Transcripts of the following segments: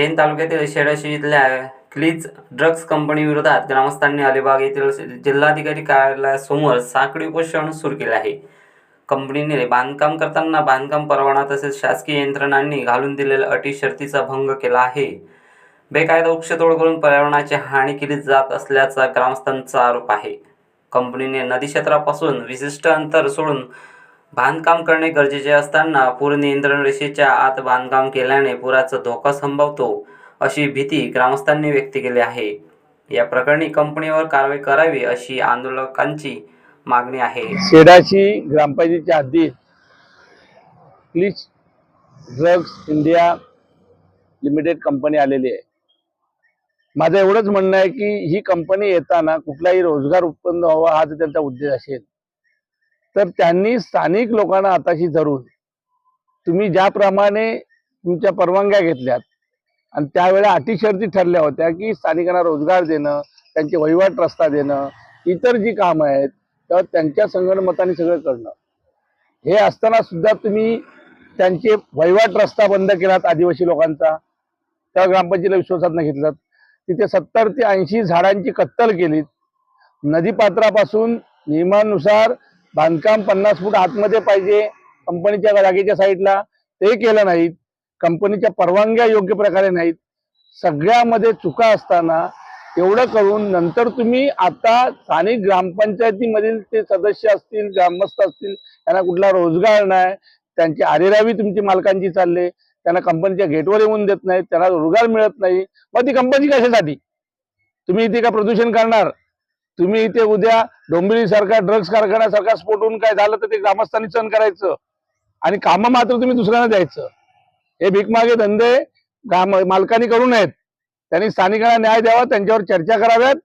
Pen तालुक्यातील शेडाशी इथल्या क्लीज drugs company विरोधात ग्रामस्थांनी अलिबाग येथील जिल्हाधिकारी कार्यालयासमोर साखळी उपोषण सुरू केले आहे. कंपनीने बांधकाम करताना बांधकाम परवाना तसेच शासकीय यंत्रणांनी घालून दिलेल्या अटी शर्तीचा भंग केला आहे. बेकायदा वृक्षतोड करून पर्यावरणाची हानी केली जात असल्याचा ग्रामस्थांचा आरोप आहे. कंपनीने नदी क्षेत्रापासून विशिष्ट अंतर सोडून बांधकाम करणे गरजेचे असताना पूर नियंत्रण रेषेच्या आत बांधकाम केल्याने पुराचा धोका संभवतो अशी भीती ग्रामस्थांनी व्यक्त केली आहे. या प्रकरणी कंपनीवर कारवाई करावी अशी आंदोलकांची मागणी आहे. शेडाशी ग्रामपंचायतीच्या हद्दीत please drugs India limited company आलेली आहे. माझं एवढंच म्हणणं आहे की ही कंपनी येताना कुठलाही रोजगार उत्पन्न व्हावा हा जर त्यांचा उद्देश असेल. तर त्यांनी स्थानिक लोकांना हाताशी धरून तुम्ही ज्याप्रमाणे तुमच्या परवानग्या घेतल्यात आणि त्यावेळेला अटी ठरल्या होत्या की स्थानिकांना रोजगार देणं त्यांचे वहिवाट रस्ता देणं इतर जी कामं आहेत तर त्यांच्या संगणमताने सगळं करणं. हे असताना सुद्धा तुम्ही त्यांचे वहिवाट रस्ता बंद केलात आदिवासी लोकांचा. त्या ग्रामपंचायतीला विश्वासात न घेतलात. तिथे सत्तर ते ऐंशी झाडांची कत्तल केलीत. नदीपात्रापासून नियमानुसार बांधकाम पन्नास फूट आतमध्ये पाहिजे कंपनीच्या जागेच्या साईडला. ते केलं नाहीत. कंपनीच्या परवानग्या योग्य प्रकारे नाहीत. सगळ्यामध्ये चुका असताना एवढं करून नंतर तुम्ही आता स्थानिक ग्रामपंचायतीमधील ते सदस्य असतील ग्रामस्थ असतील त्यांना कुठला रोजगार नाही त्यांची आरेरावी तुमची मालकांची चालले त्यांना कंपनीच्या गेटवर येऊन देत नाहीत त्यांना रोजगार मिळत नाही. मग ती कंपनी कशासाठी? तुम्ही इथे का प्रदूषण करणार? तुम्ही इथे उद्या डोंबिवली सारखा ड्रग्ज कारखान्यासारखा स्फोट होऊन काय झालं तर ते ग्रामस्थांनी सहन करायचं. आणि कामं मात्र तुम्ही दुसऱ्यांना द्यायचं. हे भीकमागे धंदे मालकांनी करू नयेत. त्यांनी स्थानिकांना न्याय द्यावा त्यांच्यावर चर्चा कराव्यात.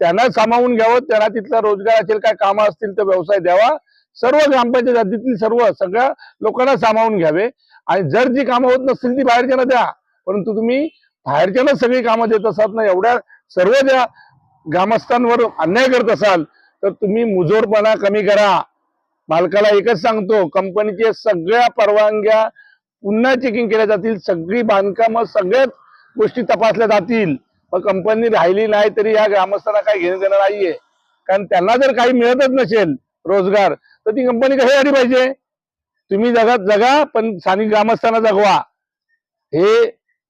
त्यांना सामावून घ्यावं त्यांना तिथला रोजगार असेल काय कामं असतील तर व्यवसाय द्यावा. सर्व ग्रामपंचायत हद्दीतील सर्व सगळ्या लोकांना सामावून घ्यावे. आणि जर जी कामं होत नसतील ती बाहेरच्यांना द्या. परंतु तुम्ही बाहेरच्यांना सगळी कामं देत असाल ना एवढ्या सर्व ज्या ग्रामस्थांवर अन्याय करत असाल तर तुम्ही मुजोरपणा कमी करा. मालकाला एकच सांगतो कंपनीचे सगळ्या परवानग्या पुन्हा चेकिंग केल्या जातील. सगळी बांधकामं सगळ्याच गोष्टी तपासल्या जातील. मग कंपनी राहिली नाही तरी या ग्रामस्थांना काही घेणं देणं नाहीये. कारण त्यांना जर काही मिळतच नसेल रोजगार तर ती कंपनी कशासाठी पाहिजे? तुम्ही जगात जगा पण स्थानिक ग्रामस्थांना जगवा. हे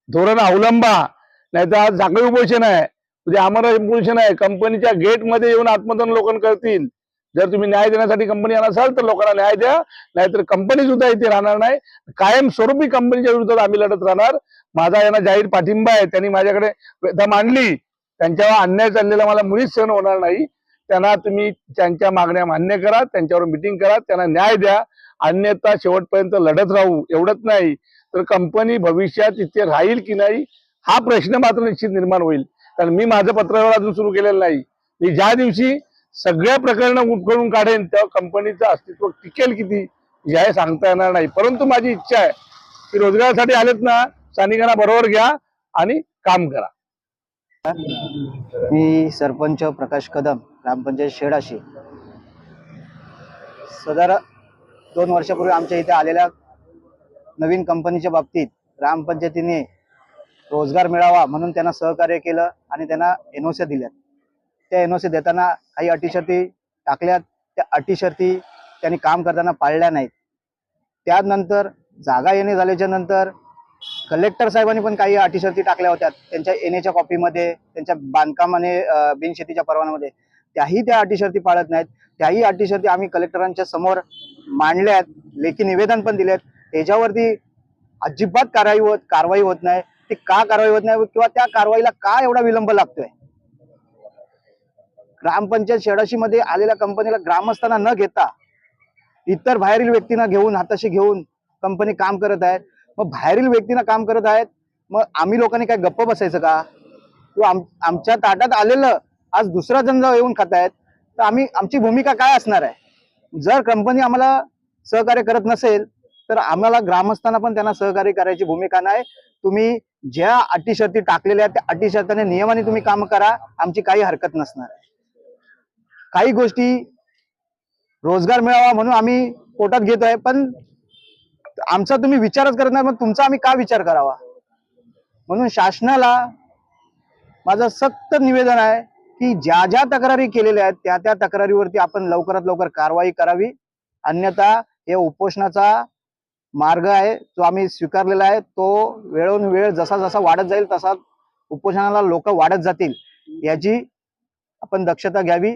धोरण अवलंबा. नाही तर आज झाकळी उपोषण आहे. म्हणजे आम्हाला उपोषण आहे. कंपनीच्या गेटमध्ये येऊन आत्मदान लोक करतील. जर तुम्ही न्याय देण्यासाठी कंपनी आणा असाल तर लोकांना न्याय द्या. नाहीतर कंपनी सुद्धा इथे राहणार नाही. कायमस्वरूपी कंपनीच्या विरोधात आम्ही लढत राहणार. माझा यांना जाहीर पाठिंबा आहे. त्यांनी माझ्याकडे व्यथा मांडली. त्यांच्यावर अन्याय चाललेला मला मुळीच सहन होणार नाही. त्यांना तुम्ही त्यांच्या मागण्या मान्य करा. त्यांच्यावर मिटिंग करा. त्यांना न्याय द्या. अन्यथा शेवटपर्यंत लढत राहू. एवढंच नाही. तर कंपनी भविष्यात इथे राहील की नाही हा प्रश्न मात्र निश्चित निर्माण होईल. कारण मी माझं पत्रव्यवहार अजून सुरू केलेलं नाही. मी ज्या दिवशी सगळ्या प्रकरणं उठकळून काढेन तेव्हा कंपनीचं अस्तित्व टिकेल किती हे सांगता येणार नाही. परंतु माझी इच्छा आहे की रोजगारासाठी आलेत ना स्थानिकांना बरोबर घ्या आणि काम करा. मी सरपंच प्रकाश कदम ग्रामपंचायत शेडाशी. सदर दोन वर्षापूर्वी आमच्या इथे आलेल्या नवीन कंपनीच्या बाबतीत ग्रामपंचायतीने रोजगार मिळावा म्हणून त्यांना सहकार्य केलं आणि त्यांना एनओसी दिल्यात. त्या एनओसी देताना काही अटीशर्ती टाकल्यात. त्या अटीशर्ती त्यांनी काम करताना पाळल्या नाहीत. त्यानंतर जागा येणे झाल्याच्यानंतर कलेक्टर साहेबांनी पण काही अटीशर्ती टाकल्या होत्या. त्यांच्या येण्याच्या कॉपीमध्ये त्यांच्या बांधकामाने बिनशेतीच्या परवान्यामध्ये त्याही त्या अटीशर्ती पाळत नाहीत. त्याही अटीशर्ती आम्ही कलेक्टरांच्या समोर मांडल्यात. लेखी निवेदन पण दिलेत. त्याच्यावरती अजिबात कारवाई होत कारवाई होत नाही. ते का कारवाई होत नाही किंवा त्या कारवाईला का एवढा विलंब लागतोय? ग्रामपंचायत शेडाशी मध्ये आलेल्या कंपनीला ग्रामस्थांना न घेता इतर बाहेरील व्यक्तींना घेऊन हाताशी घेऊन कंपनी काम करत आहेत. मग बाहेरील व्यक्तींना काम करत आहेत. मग आम्ही लोकांनी काय गप्प बसायचं का? किंवा आम आमच्या ताटात आलेलं आज दुसरा जण येऊन खात आहेत. तर आम्ही आमची भूमिका काय असणार आहे? जर कंपनी आम्हाला सहकार्य करत नसेल तर आम्हाला ग्रामस्थांना पण त्यांना सहकार्य करायची भूमिका नाही. तुम्ही ज्या अटी शर्ती टाकलेल्या आहेत त्या अटी शर्तीने नियमाने तुम्ही काम करा आमची काही हरकत नसणार आहे. काही गोष्टी रोजगार मिळावा म्हणून आम्ही पोटात घेतोय पण आमचा तुम्ही विचारच करत नाही मग तुमचा आम्ही का विचार करावा? म्हणून शासनाला माझं सक्त निवेदन आहे की ज्या ज्या तक्रारी केलेल्या आहेत त्या त्या तक्रारीवरती आपण लवकरात लवकर कारवाई करावी. अन्यथा या उपोषणाचा मार्ग आहे जो आम्ही स्वीकारलेला आहे. तो वेळोन वेळ जसा जसा वाढत जाईल तसा उपोषणाला लोक वाढत जातील याची आपण दक्षता घ्यावी.